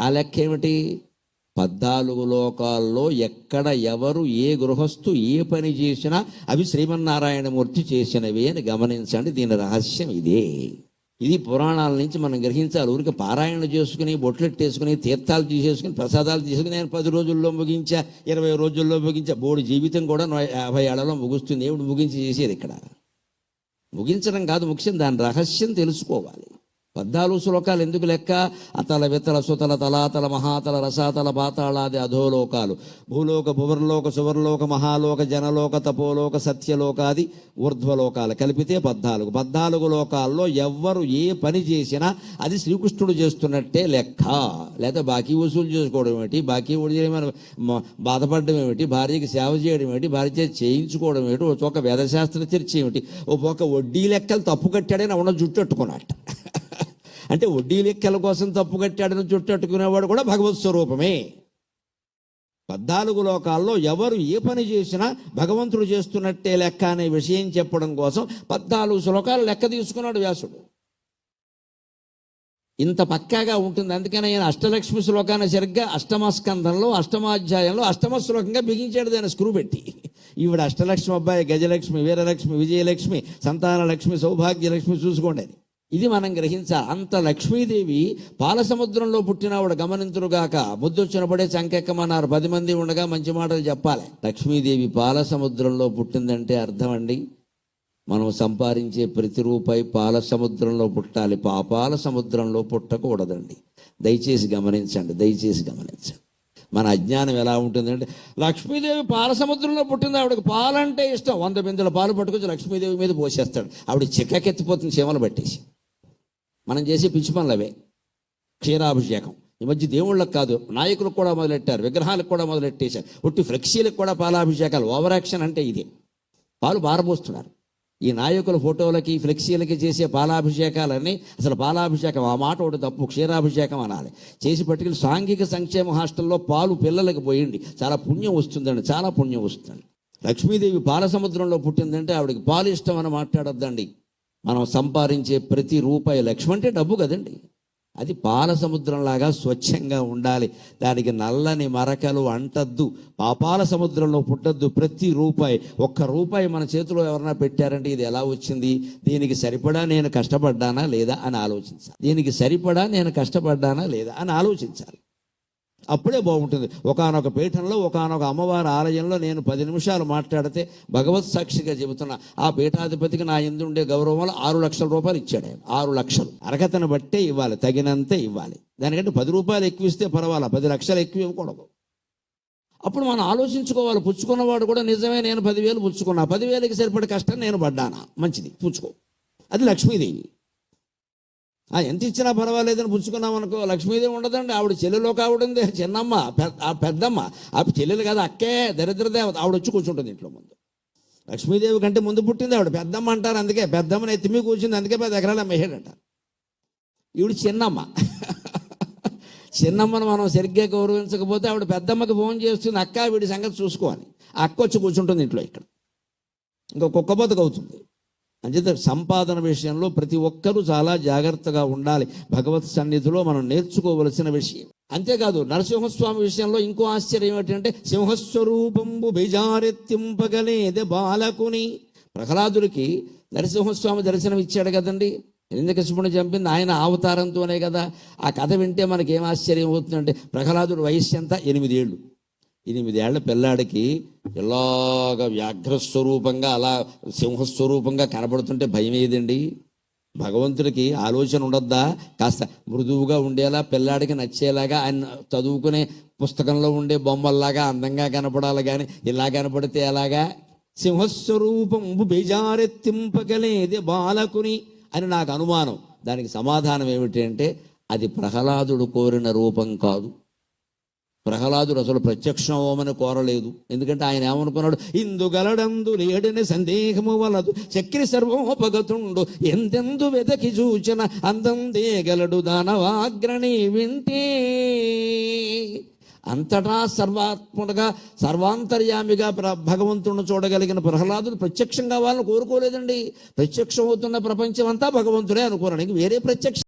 ఆ లెక్క ఏమిటి? పద్నాలుగు లోకాల్లో ఎక్కడ ఎవరు ఏ గృహస్థు ఏ పని చేసినా అవి శ్రీమన్నారాయణమూర్తి చేసినవి అని గమనించండి. దీని రహస్యం ఇదే. ఇది పురాణాల నుంచి మనం గ్రహించాలి. ఊరికి పారాయణ చేసుకుని బొట్లెట్టేసుకుని తీర్థాలు తీసేసుకుని ప్రసాదాలు తీసుకుని నేను పది రోజుల్లో ముగించా ఇరవై రోజుల్లో ముగించా బోడు జీవితం కూడా యాభై ఏళ్ళలో ముగుస్తుంది. ఏమిటి ముగించి చేసేది ఇక్కడ? ముగించడం కాదు ముఖ్యం. దాని రహస్యం తెలుసుకోవాలి. పద్నాలుగు శ్లోకాలు ఎందుకు లెక్క? అతల వితల సుతల తలాతల మహాతల రసాతల పాతాళాది అధోలోకాలు. భూలోక భువర్లోక సువర్లోక మహాలోక జనలోక తపోలోక సత్యలోకాది ఊర్ధ్వలోకాలు కలిపితే పద్నాలుగు. పద్నాలుగు లోకాల్లో ఎవ్వరు ఏ పని చేసినా అది శ్రీకృష్ణుడు చేస్తున్నట్టే లెక్క. లేదా బాకీ వసూలు చేసుకోవడం ఏమిటి? బాకీ చేయడం బాధపడడం ఏమిటి? భార్యకి సేవ చేయడం ఏమిటి? భార్య చేయించుకోవడం ఏమిటి? ఒక చోక వేదశాస్త్ర చర్చ ఏమిటి? ఒక వడ్డీ లెక్కలు తప్పు కట్టాడని ఉన్న జుట్టు అట్టుకున్నట్ట అంటే వడ్డీ లెక్కల కోసం తప్పు కట్టాడని చుట్టట్టుకునేవాడు కూడా భగవత్ స్వరూపమే. పద్నాలుగు లోకాల్లో ఎవరు ఏ పని చేసినా భగవంతుడు చేస్తున్నట్టే లెక్క అనే విషయం చెప్పడం కోసం పద్నాలుగు శ్లోకాలు లెక్క తీసుకున్నాడు వ్యాసుడు. ఇంత పక్కాగా ఉంటుంది. అందుకని ఆయన అష్టలక్ష్మి శ్లోకాన్ని సరిగ్గా అష్టమ స్కంధంలో అష్టమాధ్యాయంలో అష్టమ శ్లోకంగా బిగించాడు దాన్ని స్క్రూ పెట్టి. ఈవిడ అష్టలక్ష్మి అబ్బాయి గజలక్ష్మి వీరలక్ష్మి విజయలక్ష్మి సంతానలక్ష్మి సౌభాగ్యలక్ష్మి చూసుకోండి అని ఇది మనం గ్రహించాలి అంత లక్ష్మీదేవి పాలసముద్రంలో పుట్టినవాడు గమనించరుగాక ముద్దొచ్చినప్పుడే చంకెక్కమన్నారు పది మంది ఉండగా మంచి మాటలు చెప్పాలి. లక్ష్మీదేవి పాలసముద్రంలో పుట్టిందంటే అర్థం అండి. మనం సంపాదించే ప్రతి రూపాయి పాల సముద్రంలో పుట్టాలి. పాపాల సముద్రంలో పుట్టకూడదండి. దయచేసి గమనించండి. దయచేసి గమనించండి. మన అజ్ఞానం ఎలా ఉంటుందంటే లక్ష్మీదేవి పాల సముద్రంలో పుట్టింది. ఆవిడకి పాలంటే ఇష్టం. వంద బిందెల పాలు పట్టుకొచ్చి లక్ష్మీదేవి మీద పోసేస్తాడు. ఆవిడ చిక్కకెత్తిపోతుంది చీమలు పట్టేసి. మనం చేసే పిచ్చి పనులు అవే క్షీరాభిషేకం. ఈ మధ్య దేవుళ్ళకు కాదు నాయకులకు కూడా మొదలెట్టారు విగ్రహాలకు కూడా మొదలెట్టేశారు. ఒట్టి ఫ్లెక్సీలకు కూడా పాలాభిషేకాలు ఓవర్ యాక్షన్ అంటే ఇదే. పాలు బారబోస్తున్నారు. ఈ నాయకుల ఫోటోలకి ఫ్లెక్సీలకి చేసే పాలాభిషేకాలన్నీ అసలు పాలాభిషేకం. ఆ మాట ఒకటి తప్పు క్షీరాభిషేకం అనాలి. చేసి పట్టుకెళ్ళి సాంఘిక సంక్షేమ హాస్టల్లో పాలు పిల్లలకి పోయింది చాలా పుణ్యం వస్తుందండి చాలా పుణ్యం వస్తుంది. లక్ష్మీదేవి పాల సముద్రంలో పుట్టిందంటే ఆవిడకి పాలు ఇష్టం అని మాట్లాడొద్దండి. మనం సంపాదించే ప్రతి రూపాయి లక్ష్యం అంటే డబ్బు కదండి. అది పాల సముద్రంలాగా స్వచ్ఛంగా ఉండాలి. దానికి నల్లని మరకలు అంటద్దు. పాపాల సముద్రంలో పుట్టద్దు. ప్రతి రూపాయి ఒక్క రూపాయి మన చేతిలో ఎవరైనా పెట్టారంటే ఇది ఎలా వచ్చింది? దీనికి సరిపడా నేను కష్టపడ్డానా లేదా అని ఆలోచించాలి. దీనికి సరిపడా నేను కష్టపడ్డానా లేదా అని ఆలోచించాలి. అప్పుడే బాగుంటుంది. ఒకానొక పీఠంలో ఒకానొక అమ్మవారి ఆలయంలో నేను పది నిమిషాలు మాట్లాడితే భగవత్ సాక్షిగా చెబుతున్నా ఆ పీఠాధిపతికి నా ఎందు ఉండే గౌరవంలో ఆరు లక్షల రూపాయలు ఇచ్చాడు ఆయన. ఆరు లక్షలు. అర్హతను బట్టే ఇవ్వాలి తగినంతే ఇవ్వాలి. దానికంటే పది రూపాయలు ఎక్కువ ఇస్తే పర్వాలా? పది లక్షలు ఎక్కువ ఇవ్వకూడదు. అప్పుడు మనం ఆలోచించుకోవాలి. పుచ్చుకున్నవాడు కూడా నిజమే నేను పదివేలు పుచ్చుకున్నా. పదివేలకి సరిపడే కష్టం నేను పడ్డానా? మంచిది పుచ్చుకో. అది లక్ష్మీదేవి. ఎంత ఇచ్చినా పర్వాలేదని పుచ్చుకున్నాం అనుకో లక్ష్మీదేవి ఉండదండి. ఆవిడ చెల్లెలోకి ఆవిడ ఉంది. చిన్నమ్మ పెద్ద ఆ పెద్దమ్మ. ఆ చెల్లెలు కదా అక్కే దరిద్రదేవత ఆవిడ వచ్చి కూర్చుంటుంది ఇంట్లో ముందు. లక్ష్మీదేవి కంటే ముందు పుట్టింది ఆవిడ. పెద్దమ్మ అంటారు అందుకే. పెద్దమ్మని ఎత్తిమి కూర్చుంది. అందుకే పది ఎకరాలు అమ్మేసాడంట ఈవిడ చిన్నమ్మ. చిన్నమ్మను మనం సరిగ్గా గౌరవించకపోతే ఆవిడ పెద్దమ్మకి ఫోన్ చేస్తుంది. అక్క వీడి సంగతి చూసుకోవాలి అక్క వచ్చి కూర్చుంటుంది ఇంట్లో ఇక్కడ. ఇంకా కుక్క అవుతుంది. అంచేత సంపాదన విషయంలో ప్రతి ఒక్కరూ చాలా జాగ్రత్తగా ఉండాలి. భగవత్ సన్నిధిలో మనం నేర్చుకోవలసిన విషయం. అంతేకాదు నరసింహస్వామి విషయంలో ఇంకో ఆశ్చర్యం ఏమిటంటే సింహస్వరూపంబు బెజారెత్తింపగలేదే బాలకుని. ప్రహ్లాదుడికి నరసింహస్వామి దర్శనం ఇచ్చాడు కదండి. హిరణ్యకశిపుని చంపింది? ఆయన అవతారంతోనే కదా. ఆ కథ వింటే మనకి ఏం ఆశ్చర్యం అవుతుందంటే ప్రహ్లాదుడు వయస్సు ఎంత? ఎనిమిదేళ్ళు. ఎనిమిదేళ్ళ పిల్లాడికి ఇలాగ వ్యాఘ్రస్వరూపంగా అలా సింహస్వరూపంగా కనబడుతుంటే భయం ఏదండి? భగవంతుడికి ఆలోచన ఉండద్దా? కాస్త మృదువుగా ఉండేలా పిల్లాడికి నచ్చేలాగా ఆయన చదువుకునే పుస్తకంలో ఉండే బొమ్మల్లాగా అందంగా కనపడాలి కానీ ఇలా కనపడితే ఎలాగా? సింహస్వరూపం బేజారెత్తింపగలేది బాలకుని అని నాకు అనుమానం. దానికి సమాధానం ఏమిటి అంటే అది ప్రహ్లాదుడు కోరిన రూపం కాదు. ప్రహ్లాదుడు అసలు ప్రత్యక్షం అవ్వమని కోరలేదు. ఎందుకంటే ఆయన ఏమనుకున్నాడు? ఇందుగలడందు లేడని సందేహము వలదు. చక్రి సర్వోపగతుండు. ఎందెందు వెదకి చూచిన అందందే గలడు దానవాగ్రణి వింటే. అంతటా సర్వాత్ముడుగా సర్వాంతర్యామిగా భగవంతుడిని చూడగలిగిన ప్రహ్లాదుడు ప్రత్యక్షం కావాలని కోరుకోలేదండి. ప్రత్యక్షం అవుతున్న ప్రపంచం అంతా భగవంతుడే అనుకున్నాడు ఇంక వేరే ప్రత్యక్ష